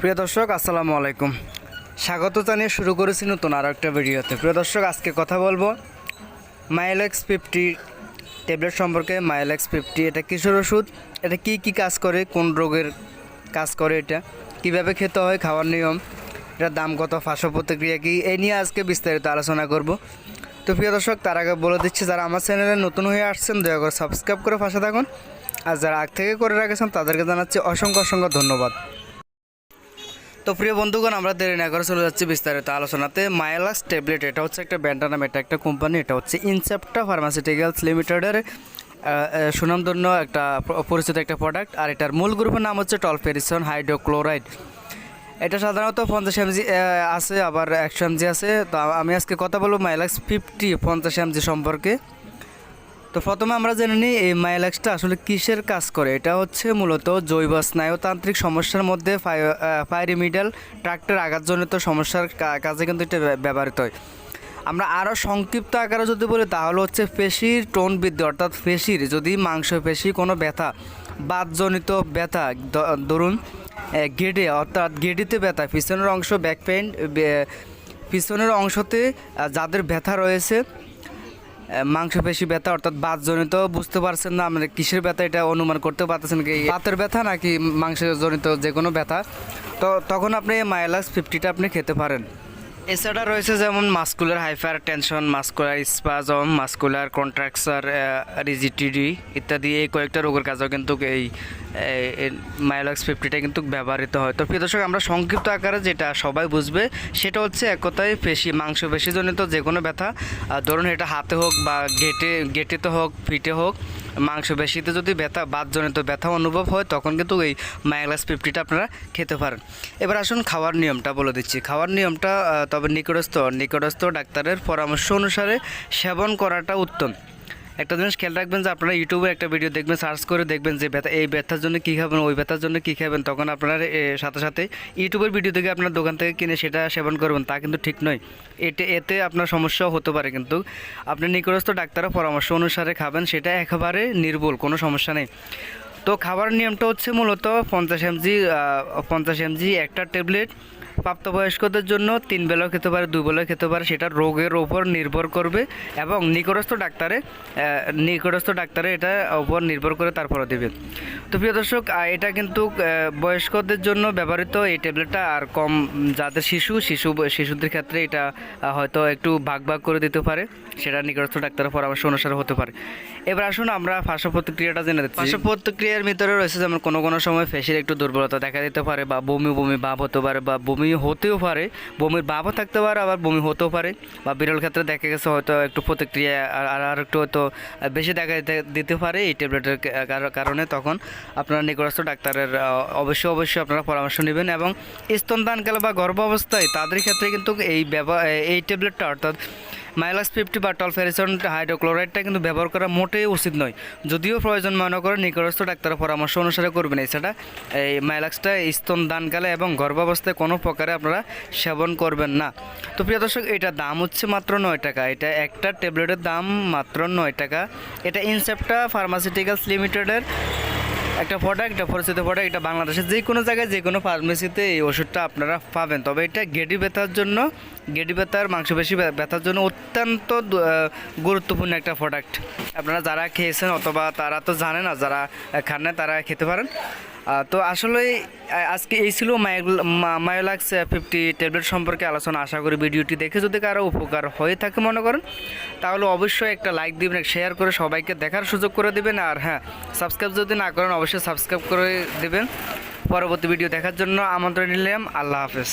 প্রিয় দর্শক, আসসালামু আলাইকুম। স্বাগত জানিয়ে শুরু করেছি নতুন আরও একটা ভিডিওতে। প্রিয় দর্শক, আজকে কথা বলব মাইলেক্স ফিফটি ট্যাবলেট সম্পর্কে। মাইলেক্স ফিফটি এটা কিশোর ওষুধ? এটা কি কি কাজ করে? কোন রোগের কাজ করে এটা? কীভাবে খেতে হয়? খাওয়ার নিয়ম? এটার দাম কত? ফাঁসো প্রতিক্রিয়া কী? এই নিয়ে আজকে বিস্তারিত আলোচনা করব। তো প্রিয় দর্শক, তার আগে বলে দিচ্ছি, যারা আমার চ্যানেলে নতুন হয়ে আসছেন, দয়া করে সাবস্ক্রাইব করে পাশে থাকুন। আর যারা আগ থেকে করে রাখেছেন, তাদেরকে জানাচ্ছি অসংখ্য অসংখ্য ধন্যবাদ। তো প্রিয় বন্ধুগণ, আমরা দেরি না করে চলে যাচ্ছি বিস্তারিত আলোচনাতে। মায়ালাক্স ট্যাবলেট এটা হচ্ছে একটা ব্যান্ডা নাম, এটা একটা কোম্পানি এটা হচ্ছে ইনসেপ্টা ফার্মাসিউটিক্যালস লিমিটেডের সুনামধন্য একটা পরিচিত একটা প্রোডাক্ট আর এটার মূল গ্রুপের নাম হচ্ছে টলফেরিসন হাইড্রোক্লোরাইড এটা সাধারণত পঞ্চাশ এমজি আছে, আবার একশো এমজি আছে। তো আমি আজকে কথা বলব মাইলাক্স ফিফটি পঞ্চাশ এমজি সম্পর্কে। তো প্রথমে আমরা জেনে নিই এই মাইলাক্সটা আসলে কিসের কাজ করে? এটা হচ্ছে মূলত জৈব স্নায়ুতান্ত্রিক সমস্যার মধ্যে পাইরিমিডাল ট্রাক্টের আঘাতজনিত সমস্যার কাজে কিন্তু এটা ব্যবহৃত হয়। আমরা আরও সংক্ষিপ্ত আকারে যদি বলি, তাহলে হচ্ছে পেশির টোন বৃদ্ধি, অর্থাৎ পেশির যদি মাংস পেশি কোনো ব্যথা, বাতজনিত ব্যথা ধরুন গেডে অর্থাৎ গেডিতে ব্যথা, পিছনের অংশ ব্যাক পেইন পিছনের অংশতে যাদের ব্যথা রয়েছে মাংসপেশি ব্যথা, অর্থাৎ বাতজনিত বুঝতে পারছেন না মানে কিসের ব্যথা, এটা অনুমান করতে পারতেছেন কি বাতের ব্যথা নাকি মাংসজনিত যে কোনো ব্যথা। তো তখন আপনি মাইলাস ফিফটিটা আপনি খেতে পারেন। এছাড়া রয়েছে যেমন muscular hypertension, muscular spasm, muscular contracture rigidity ইত্যাদি। এই কয়েকটা রোগের কাজেও কিন্তু এই মাইলক্স ফিফটিটা কিন্তু ব্যবহৃত হয়। তো প্রিয় দর্শক, আমরা সংক্ষিপ্ত আকারে যেটা সবাই বুঝবে, সেটা হচ্ছে এক কথায় পেশি মাংস পেশিজনিত যে কোনো ব্যথা ধরুন এটা হাতে হোক বা গেটে গেটেতে হোক, ফিটে হোক মাংস পেশিতে যদি ব্যথা, বাতজনিত ব্যথা অনুভব হয়, তখন কিন্তু এই মায়াগ্লাস ফিফটিটা আপনারা খেতে পারেন। এবার আসুন খাওয়ার নিয়মটা বলে দিচ্ছি। খাওয়ার নিয়মটা তবে নিকটস্থ নিকটস্থ ডাক্তারের পরামর্শ অনুসারে সেবন করাটা উত্তম। একটা জিনিস খেয়াল রাখবেন যে আপনারা ইউটিউবে একটা ভিডিও দেখবেন সার্চ করে দেখবেন যে ব্যথা এই ব্যথার জন্য কী খাবেন, ওই ব্যথার জন্য কী খাবেন, তখন আপনার সাথে সাথে ইউটিউবের ভিডিও থেকে আপনার দোকান থেকে কিনে সেটা সেবন করবেন। তা কিন্তু ঠিক নয়। এতে এতে আপনার সমস্যাও হতে পারে কিন্তু। আপনি নিকটস্থ ডাক্তারের পরামর্শ অনুসারে খাবেন, সেটা একেবারে নির্ভুল, কোনো সমস্যা নেই। তো খাবার নিয়মটা হচ্ছে মূলত পঞ্চাশ এমজি পঞ্চাশ এমজি একটা ট্যাবলেট প্রাপ্তবয়স্কদের জন্য তিন বেলাও খেতে পারে, দুই বেলাও খেতে পারে, সেটা রোগের ওপর নির্ভর করবে এবং নিকটস্থ ডাক্তারে নিকটস্থ ডাক্তারে এটা ওপর নির্ভর করে তারপরে দেবে। তো প্রিয় দর্শক এটা কিন্তু বয়স্কদের জন্য ব্যবহৃত এই ট্যাবলেটটা আর কম যাদের শিশু শিশু, শিশুদের ক্ষেত্রে এটা হয়তো একটু ভাগ ভাগ করে দিতে পারে, সেটা নিকটস্থ ডাক্তারের পরামর্শ অনুসারে হতে পারে। এবার আসুন আমরা পার্শ্ব প্রতিক্রিয়াটা জেনে দিচ্ছি পার্শ্ব প্রতিক্রিয়ার ভিতরে রয়েছে যেমন কোনো কোনো সময় ফেসের একটু দুর্বলতা দেখা দিতে পারে বা বমি বমি ভাব হতে পারে বা বমি হতেও পারে, বমির ভাবও থাকতে পারে, আবার বমি হতেও পারে বা বিরল ক্ষেত্রে দেখা গেছে হয়তো একটু প্রতিক্রিয়া আর- আর একটু হয়তো বেশি দেখা দিতে- পারে এই ট্যাবলেটের কার- কারণে তখন আপনারা নিকটস্থ ডাক্তারের অবশ্যই অবশ্যই আপনারা পরামর্শ নেবেন এবং স্তন স্তনদানকালে বা গর্ভ অবস্থায় তাদের ক্ষেত্রে কিন্তু এই ব্যবহার এই ট্যাবলেটটা অর্থাৎ মাইলাস ফিফটি বা টলফেরিসন হাইড্রোক্লোরাইডটা কিন্তু ব্যবহার করা মোটেই উচিত নয়। যদিও প্রয়োজন মনে করেন নিকটস্থ ডাক্তারের পরামর্শ অনুসারে করবেন এছাড়া এই মাইলাক্সটা স্তন দানকালে এবং গর্ভাবস্থায় কোনো প্রকারে আপনারা সেবন করবেন না। তো প্রিয় দর্শক, এটা দাম হচ্ছে মাত্র নয় টাকা। এটা একটা ট্যাবলেটের দাম মাত্র নয় টাকা। এটা ইনসেপ্টা ফার্মাসিউটিক্যালস লিমিটেডের একটা প্রোডাক্ট একটা পরিচিত প্রোডাক্ট এটা বাংলাদেশের যে কোনো জায়গায়, যে কোনো ফার্মেসিতে এই ওষুধটা আপনারা পাবেন। তবে এটা গেডি ব্যথার জন্য গেডি ব্যথার, মাংসপেশি ব্য- ব্যথার জন্য অত্যন্ত গুরুত্বপূর্ণ একটা প্রোডাক্ট আপনারা যারা খেয়েছেন অথবা তারা তো জানে না, যারা খান না তারা খেতে পারেন। তো আসলে আজকে এই ছিল মায়োলাক্স ফিফটি ট্যাবলেট সম্পর্কে আলোচনা। আশা করি ভিডিওটি দেখে যদি কারও উপকার হয়ে থাকে মনে করেন, তাহলে অবশ্যই একটা লাইক দিবেন শেয়ার করে সবাইকে দেখার সুযোগ করে দেবেন। আর হ্যাঁ সাবস্ক্রাইব যদি না করেন, অবশ্যই সাবস্ক্রাইব করে দেবেন। পরবর্তী ভিডিও দেখার জন্য আমন্ত্রণ নিলাম। আল্লাহ হাফেজ।